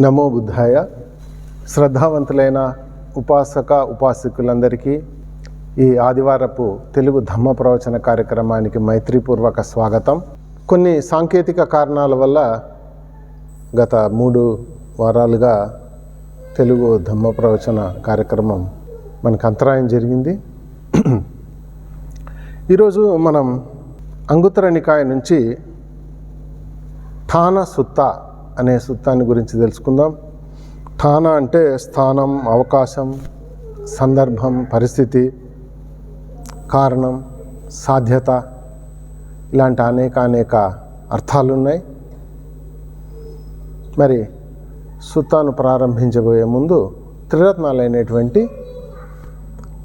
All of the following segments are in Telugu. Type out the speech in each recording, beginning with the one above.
నమో బుద్ధాయ. శ్రద్ధావంతులైన ఉపాసక ఉపాసకులందరికీ ఈ ఆదివారపు తెలుగు ధమ్మ ప్రవచన కార్యక్రమానికి మైత్రిపూర్వక స్వాగతం. కొన్ని సాంకేతిక కారణాల వల్ల గత మూడు వారాలుగా తెలుగు ధమ్మ ప్రవచన కార్యక్రమం మనకు అంతరాయం జరిగింది. ఈరోజు మనం అంగుతర నికాయ నుంచి థాన సుత్త అనే సుత్తాన్ని గురించి తెలుసుకుందాం. ఠాన అంటే స్థానం అవకాశం సందర్భం పరిస్థితి కారణం సాధ్యత ఇలాంటి అనేక అనేక అర్థాలు ఉన్నాయి మరి సుత్తాను ప్రారంభించబోయే ముందు త్రిరత్నాలైనటువంటి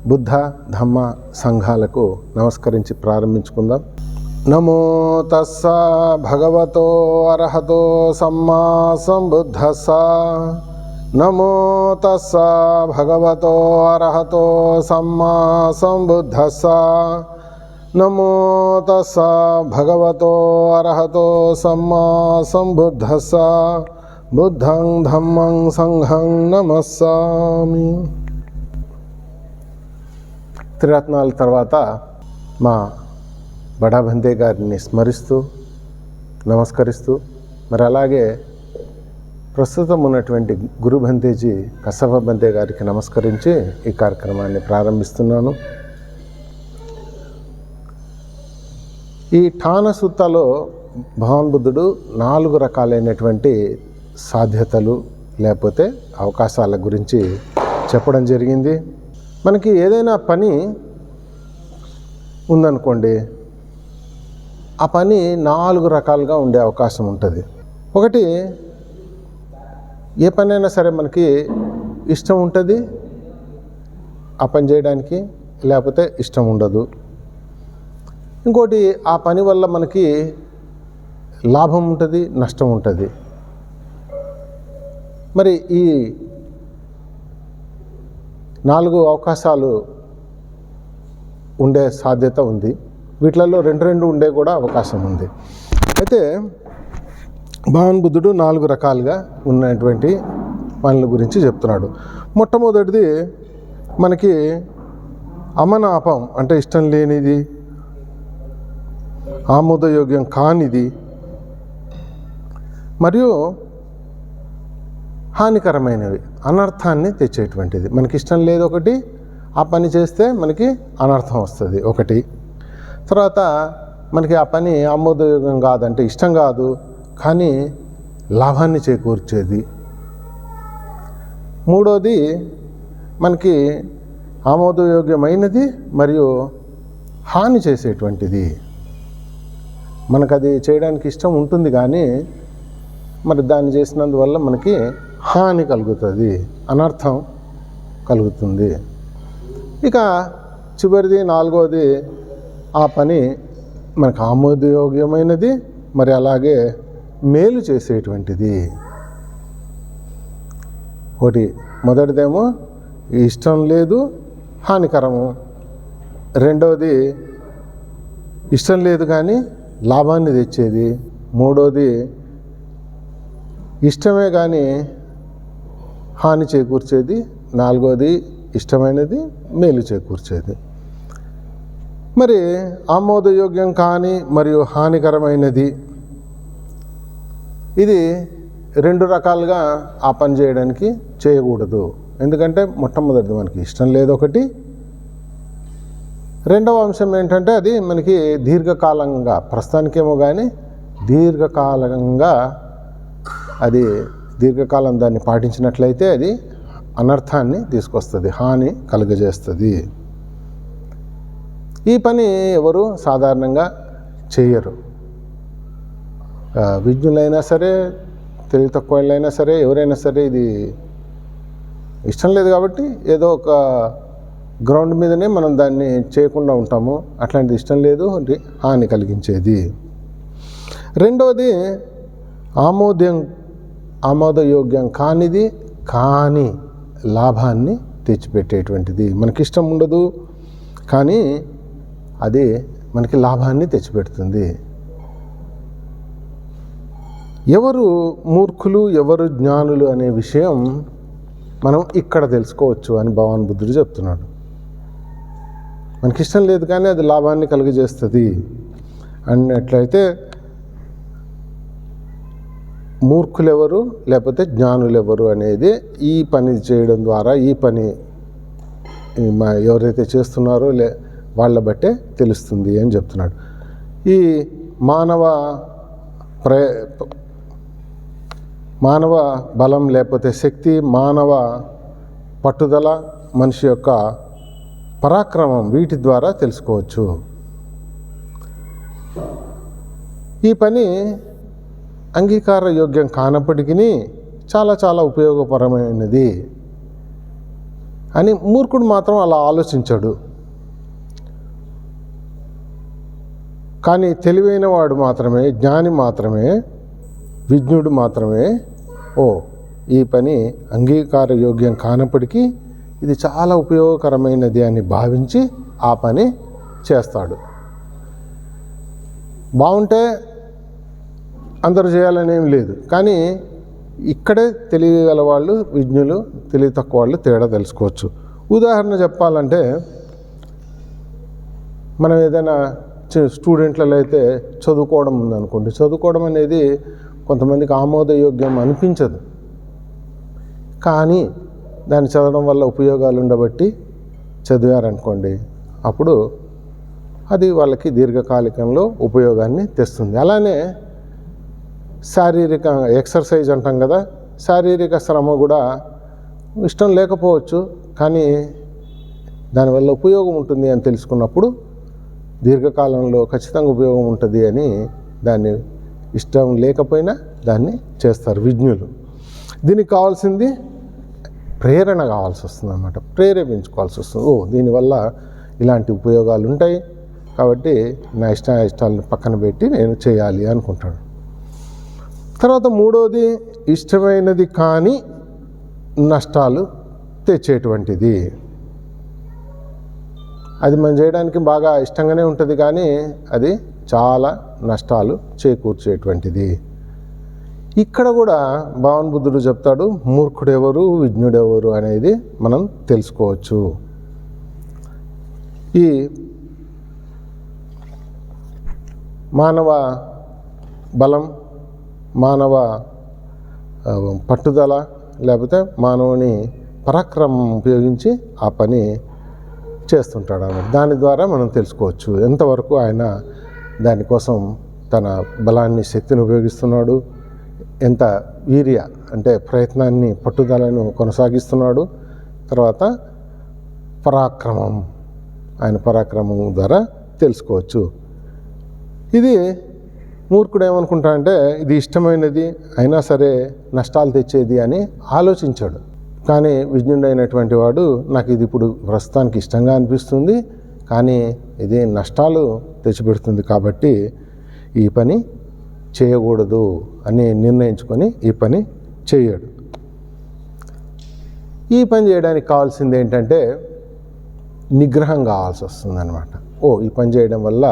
బుద్ధ ధమ్మ సంఘాలకు నమస్కరించి ప్రారంభించుకుందాం. నమో తస్స భగవతో అర్హతో సమ్మా సంబుద్ధస్స. నమో తస్స భగవతో అర్హతో సమ్మా సంబుద్ధస్స. నమో తస్స భగవతో అర్హతో సమ్మా సంబుద్ధస్స. బుద్ధం ధమ్మం సంఘం నమస్సామి. త్రిరత్నాల తర్వాత మా బడాబందే గారిని స్మరిస్తూ నమస్కరిస్తూ మరి అలాగే ప్రస్తుతం ఉన్నటువంటి గురు బందేజీ కసవ బందే గారికి నమస్కరించి ఈ కార్యక్రమాన్ని ప్రారంభిస్తున్నాను. ఈ ఠాన సుత్తలో భగవాన్ బుద్ధుడు నాలుగు రకాలైనటువంటి సాధ్యతలు లేకపోతే అవకాశాల గురించి చెప్పడం జరిగింది. మనకి ఏదైనా పని ఉందనుకోండి ఆ పని నాలుగు రకాలుగా ఉండే అవకాశం ఉంటుంది. ఒకటి ఏ పని అయినా సరే మనకి ఇష్టం ఉంటుంది ఆ పని చేయడానికి లేకపోతే ఇష్టం ఉండదు. ఇంకోటి ఆ పని వల్ల మనకి లాభం ఉంటుంది నష్టం ఉంటుంది. మరి ఈ నాలుగు అవకాశాలు ఉండే సాధ్యత ఉంది. వీటిలలో రెండు రెండు ఉండే కూడా అవకాశం ఉంది. అయితే భగవాన్ బుద్ధుడు నాలుగు రకాలుగా ఉన్నటువంటి పనుల గురించి చెప్తున్నాడు. మొట్టమొదటిది మనకి అమనాపం అంటే ఇష్టం లేనిది ఆమోదయోగ్యం కానిది మరియు హానికరమైనవి అనర్థాన్ని తెచ్చేటువంటిది. మనకి ఇష్టం లేదు ఒకటి ఆ పని చేస్తే మనకి అనర్థం వస్తుంది ఒకటి. తర్వాత మనకి ఆ పని ఆమోదయోగం కాదంటే ఇష్టం కాదు కానీ లాభాన్ని చేకూర్చేది. మూడోది మనకి ఆమోదయోగ్యమైనది మరియు హాని చేసేటువంటిది. మనకు అది చేయడానికి ఇష్టం ఉంటుంది కానీ మరి దాన్ని చేసినందువల్ల మనకి హాని కలుగుతుంది అనర్థం కలుగుతుంది. ఇక చివరిది నాలుగోది ఆ పని మనకు ఆమోదయోగ్యమైనది మరి అలాగే మేలు చేసేటువంటిది. ఒకటి మొదటిదేమో ఇష్టం లేదు హానికరము. రెండవది ఇష్టం లేదు కానీ లాభాన్ని తెచ్చేది. మూడోది ఇష్టమే కానీ హాని చేకూర్చేది. నాలుగోది ఇష్టమైనది మేలు చేకూర్చేది. మరి ఆమోదయోగ్యం కాని మరియు హానికరమైనది. ఇది రెండు రకాలుగా ఆ పని చేయడానికి చేయకూడదు. ఎందుకంటే మొట్టమొదటిది మనకి ఇష్టం లేదు ఒకటి రెండవ అంశం ఏంటంటే అది మనకి దీర్ఘకాలంగా ప్రస్తుతానికేమో కానీ దీర్ఘకాలంగా అది దీర్ఘకాలం దాన్ని పాటించినట్లయితే అది అనర్థాన్ని తీసుకొస్తుంది హాని కలుగజేస్తుంది. ఈ పని ఎవరు సాధారణంగా చేయరు. విజ్ఞులైనా సరే తెలివి తక్కువ వాళ్ళైనా సరే ఎవరైనా సరే ఇది ఇష్టం లేదు కాబట్టి ఏదో ఒక గ్రౌండ్ మీదనే మనం దాన్ని చేయకుండా ఉంటాము. అట్లాంటిది ఇష్టం లేదు హాని కలిగించేది. రెండవది ఆమోదం ఆమోదయోగ్యం కానిది కాని లాభాన్ని తెచ్చిపెట్టేటువంటిది. మనకి ఇష్టం ఉండదు కానీ అది మనకి లాభాన్ని తెచ్చిపెడుతుంది. ఎవరు మూర్ఖులు ఎవరు జ్ఞానులు అనే విషయం మనం ఇక్కడ తెలుసుకోవచ్చు అని భగవాన్ బుద్ధుడు చెప్తున్నాడు. మనకి ఇష్టం లేదు కానీ అది లాభాన్ని కలుగజేస్తుంది. అన్నట్లయితే మూర్ఖులు ఎవరు లేకపోతే జ్ఞానులు ఎవరు అనేది ఈ పని చేయడం ద్వారా ఈ పని ఎవరైతే చేస్తున్నారో లే వాళ్ళ బట్టే తెలుస్తుంది అని చెప్తున్నాడు. ఈ మానవ ప్రయ మానవ బలం లేకపోతే శక్తి మానవ పట్టుదల మనిషి యొక్క పరాక్రమం వీటి ద్వారా తెలుసుకోవచ్చు. ఈ పని అంగీకార యోగ్యం కానప్పటికీ చాలా చాలా ఉపయోగపరమైనది అని మూర్ఖుడు మాత్రం అలా ఆలోచించాడు. కానీ తెలివైన వాడు మాత్రమే జ్ఞాని మాత్రమే విజ్ఞుడు మాత్రమే. ఓ ఈ పని అంగీకార యోగ్యం కానప్పటికీ ఇది చాలా ఉపయోగకరమైనది అని భావించి ఆ పని చేస్తాడు. బాగుంటే అందరూ చేయాలని ఏం లేదు. కానీ ఇక్కడే తెలియగల వాళ్ళు విజ్ఞులు తెలివి తక్కువ వాళ్ళు తేడా తెలుసుకోవచ్చు. ఉదాహరణ చెప్పాలంటే మనం ఏదైనా స్టూడెంట్లలో అయితే చదువుకోవడం ఉందనుకోండి. చదువుకోవడం అనేది కొంతమందికి ఆమోదయోగ్యం అనిపించదు. కానీ దాన్ని చదవడం వల్ల ఉపయోగాలు ఉండబట్టి చదివారనుకోండి అప్పుడు అది వాళ్ళకి దీర్ఘకాలికంలో ఉపయోగాన్ని తెస్తుంది. అలానే శారీరక ఎక్సర్సైజ్ అంటాం కదా శారీరక శ్రమ కూడా ఇష్టం లేకపోవచ్చు కానీ దానివల్ల ఉపయోగం ఉంటుంది అని తెలుసుకున్నప్పుడు దీర్ఘకాలంలో ఖచ్చితంగా ఉపయోగం ఉంటుంది అని దాన్ని ఇష్టం లేకపోయినా దాన్ని చేస్తారు విజ్ఞులు. దీనికి కావాల్సింది ప్రేరణ కావాల్సి వస్తుంది అన్నమాట. ప్రేరేపించుకోవాల్సి వస్తుంది. ఓ దీనివల్ల ఇలాంటి ఉపయోగాలు ఉంటాయి. కాబట్టి నా ఇష్ట ఇష్టాలను పక్కన పెట్టి నేను చేయాలి అనుకుంటాను. తర్వాత మూడోది ఇష్టమైనది కానీ నష్టాలు తెచ్చేటువంటిది. అది మనం చేయడానికి బాగా ఇష్టంగానే ఉంటుంది కానీ అది చాలా నష్టాలు చేకూర్చేటువంటిది. ఇక్కడ కూడా భావన్ బుద్ధుడు చెప్తాడు మూర్ఖుడెవరు విజ్ఞుడెవరు అనేది మనం తెలుసుకోవచ్చు. ఈ మానవ బలం మానవ పట్టుదల లేకపోతే మానవుని పరాక్రమం ఉపయోగించి ఆ పని చేస్తుంటాడు అన్నమాట దాని ద్వారా మనం తెలుసుకోవచ్చు ఎంతవరకు ఆయన దానికోసం తన బలాన్ని శక్తిని ఉపయోగిస్తున్నాడు ఎంత వీర్య అంటే ప్రయత్నాన్ని పట్టుదలను కొనసాగిస్తున్నాడు తర్వాత పరాక్రమం ఆయన పరాక్రమం ద్వారా తెలుసుకోవచ్చు. ఇది మూర్ఖుడు ఏమనుకుంటా అంటే ఇది ఇష్టమైనది అయినా సరే నష్టాలు తెచ్చేది అని ఆలోచించాడు. కానీ విజ్ఞుడైనటువంటి వాడు నాకు ఇది ఇప్పుడు ప్రస్తుతానికి ఇష్టంగా అనిపిస్తుంది కానీ ఇది నష్టాలు తెచ్చిపెడుతుంది కాబట్టి ఈ పని చేయకూడదు అని నిర్ణయించుకొని ఈ పని చేయడు. ఈ పని చేయడానికి కావాల్సింది ఏంటంటే నిగ్రహం కావాల్సి వస్తుంది అనమాట ఓ ఈ పని చేయడం వల్ల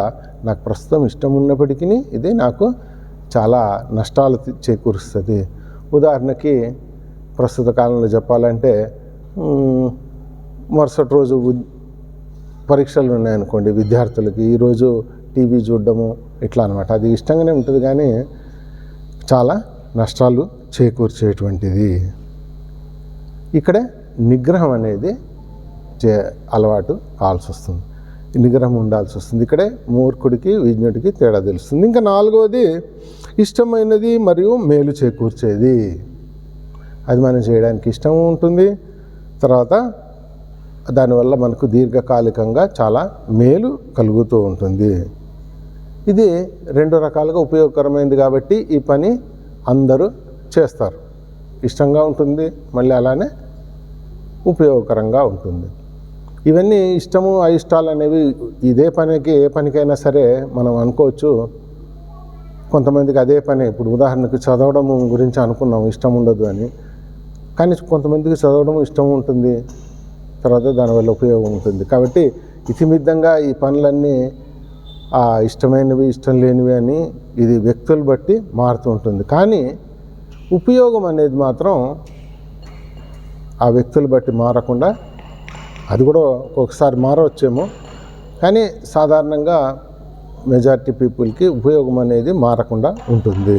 నాకు ప్రస్తుతం ఇష్టం ఉన్నప్పటికీ ఇది నాకు చాలా నష్టాలు చేకూరుస్తుంది. ఉదాహరణకి ప్రస్తుత కాలంలో చెప్పాలంటే మరుసటి రోజు పరీక్షలు ఉన్నాయనుకోండి విద్యార్థులకి. ఈరోజు టీవీ చూడడము ఇట్లా అనమాట అది ఇష్టంగానే ఉంటుంది కానీ చాలా నష్టాలు చేకూర్చేటువంటిది. ఇక్కడే నిగ్రహం అనేది చే అలవాటు కావాల్సి వస్తుంది నిగ్రహం ఉండాల్సి వస్తుంది ఇక్కడే మూర్ఖుడికి విజ్ఞుడికి తేడా తెలుస్తుంది. ఇంకా నాలుగవది ఇష్టమైనది మరియు మేలు చేకూర్చేది. అది మనం చేయడానికి ఇష్టం ఉంటుంది. తర్వాత దానివల్ల మనకు దీర్ఘకాలికంగా చాలా మేలు కలుగుతూ ఉంటుంది. ఇది రెండు రకాలుగా ఉపయోగకరమైనది కాబట్టి ఈ పని అందరూ చేస్తారు. ఇష్టంగా ఉంటుంది మళ్ళీ అలానే ఉపయోగకరంగా ఉంటుంది. ఇవన్నీ ఇష్టము అయిష్టాలు అనేవి ఇదే పనికి ఏ పనికైనా సరే మనం అనుకోవచ్చు. కొంతమందికి అదే పని ఇప్పుడు ఉదాహరణకు చదవడం గురించి అనుకున్నాం ఇష్టం ఉండదు అని. కానీ కొంతమందికి చదవడం ఇష్టం ఉంటుంది. తర్వాత దానివల్ల ఉపయోగం ఉంటుంది. కాబట్టి ఇతిమిద్దంగా ఈ పనులన్నీ ఆ ఇష్టమైనవి ఇష్టం లేనివి అని ఇది వ్యక్తులు బట్టి మారుతూ ఉంటుంది. కానీ ఉపయోగం అనేది మాత్రం ఆ వ్యక్తులు బట్టి మారకుండా అది కూడా ఒక్కొక్కసారి మారవచ్చేమో. కానీ సాధారణంగా మెజారిటీ పీపుల్కి ఉపయోగం అనేది మారకుండా ఉంటుంది.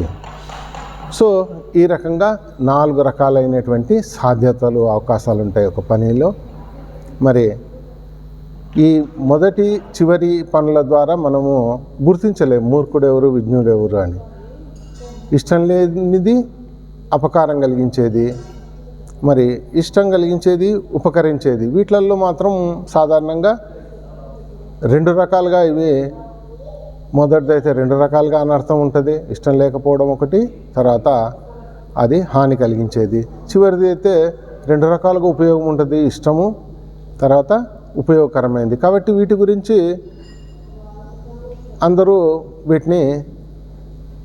సో ఈ రకంగా నాలుగు రకాలైనటువంటి సాధ్యతలు అవకాశాలు ఉంటాయి ఒక పనిలో. మరి ఈ మొదటి చివరి పనుల ద్వారా మనము గుర్తించలేము మూర్ఖుడు ఎవరు విజ్ఞుడు ఎవరు అని. ఇష్టం లేనిది అపకారం కలిగించేది మరి ఇష్టం కలిగించేది ఉపకరించేది. వీటిలల్లో మాత్రం సాధారణంగా రెండు రకాలుగా ఇవి మొదటిదైతే రెండు రకాలుగా అనర్థం ఉంటుంది. ఇష్టం లేకపోవడం ఒకటి తర్వాత అది హాని కలిగించేది. చివరిది అయితే రెండు రకాలుగా ఉపయోగం ఉంటుంది. ఇష్టము తర్వాత ఉపయోగకరమైనది కాబట్టి వీటి గురించి అందరూ వీటిని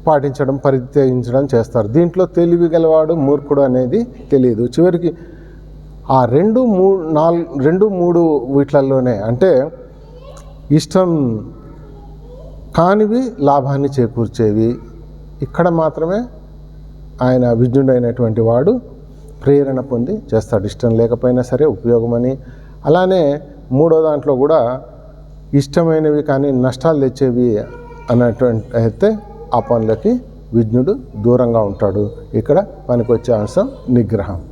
పాటించడం పరిత్యజించడం చేస్తారు. దీంట్లో తెలివి గలవాడు మూర్ఖుడు అనేది తెలియదు. చివరికి ఆ రెండు మూడు నాలుగు రెండు మూడు వీటిలలోనే అంటే ఇష్టం కానివి లాభాన్ని చేకూర్చేవి. ఇక్కడ మాత్రమే ఆయన విజ్ఞుడైనటువంటి వాడు ప్రేరణ పొంది చేస్తాడు. ఇష్టం లేకపోయినా సరే ఉపయోగమని. అలానే మూడో దాంట్లో కూడా ఇష్టమైనవి కానీ నష్టాలు తెచ్చేవి అన్నటువంటి అయితే ఆ పనులకి విజ్ఞుడు దూరంగా ఉంటాడు. ఇక్కడ పనికొచ్చే అంశం నిగ్రహం.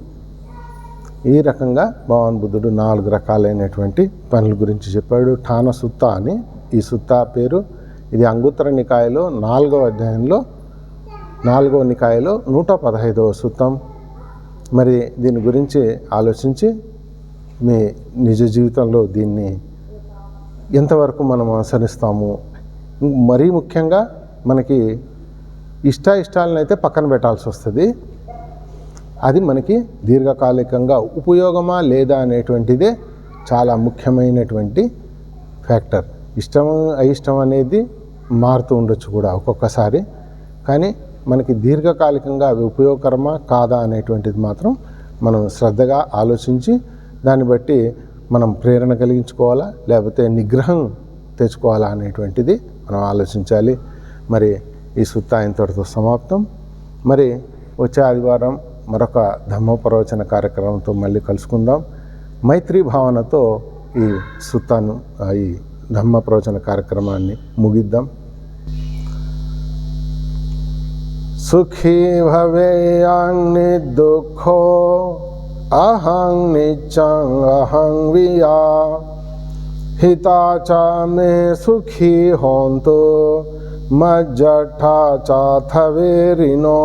ఈ రకంగా భగవాన్ బుద్ధుడు నాలుగు రకాలైనటువంటి పనుల గురించి చెప్పాడు. ఠాన సుత్త అని ఈ సుత్త పేరు ఇది అంగుత్తర నికాయలో నాలుగవ అధ్యాయంలో నాలుగో నికాయలో నూట పదహైదవ సూత్రం. మరి దీని గురించి ఆలోచించి మీ నిజ జీవితంలో దీన్ని ఎంతవరకు మనం అనుసరిస్తాము మరీ ముఖ్యంగా మనకి ఇష్ట ఇష్టాలను అయితే పక్కన పెట్టాల్సి వస్తుంది. అది మనకి దీర్ఘకాలికంగా ఉపయోగమా లేదా అనేటువంటిదే చాలా ముఖ్యమైనటువంటి ఫ్యాక్టర్. ఇష్టం అయిష్టం అనేది మారుతూ ఉండొచ్చు కూడా ఒక్కొక్కసారి. కానీ మనకి దీర్ఘకాలికంగా అవి ఉపయోగకరమా కాదా అనేటువంటిది మాత్రం మనం శ్రద్ధగా ఆలోచించి దాన్ని బట్టి మనం ప్రేరణ కలిగించుకోవాలా లేకపోతే నిగ్రహం తెచ్చుకోవాలా అనేటువంటిది మనం ఆలోచించాలి. మరి ఈ సుత్తా ఇంతటితో సమాప్తం. మరి వచ్చే ఆదివారం మరొక ధమ్మప్రవచన కార్యక్రమంతో మళ్ళీ కలుసుకుందాం. మైత్రీ భావనతో ఈ సుత్తాను ఈ ధమ్మ ప్రవచన కార్యక్రమాన్ని ముగిద్దాం. सुखी भवेयाङ्नि दुखो, अहं निचं अहं विया। हिताचा मे सुखी होंतु मज्जठा चाथवेरिनो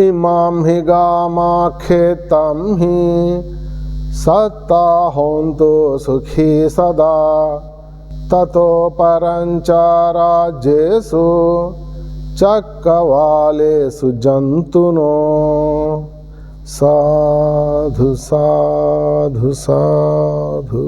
इमां हि गामाख्येतं हि, सत्ता होंतु सुखी सदा। ततो परंचा राज्येषु चक्रवालेषु जन्तुनो साधु साधु साधु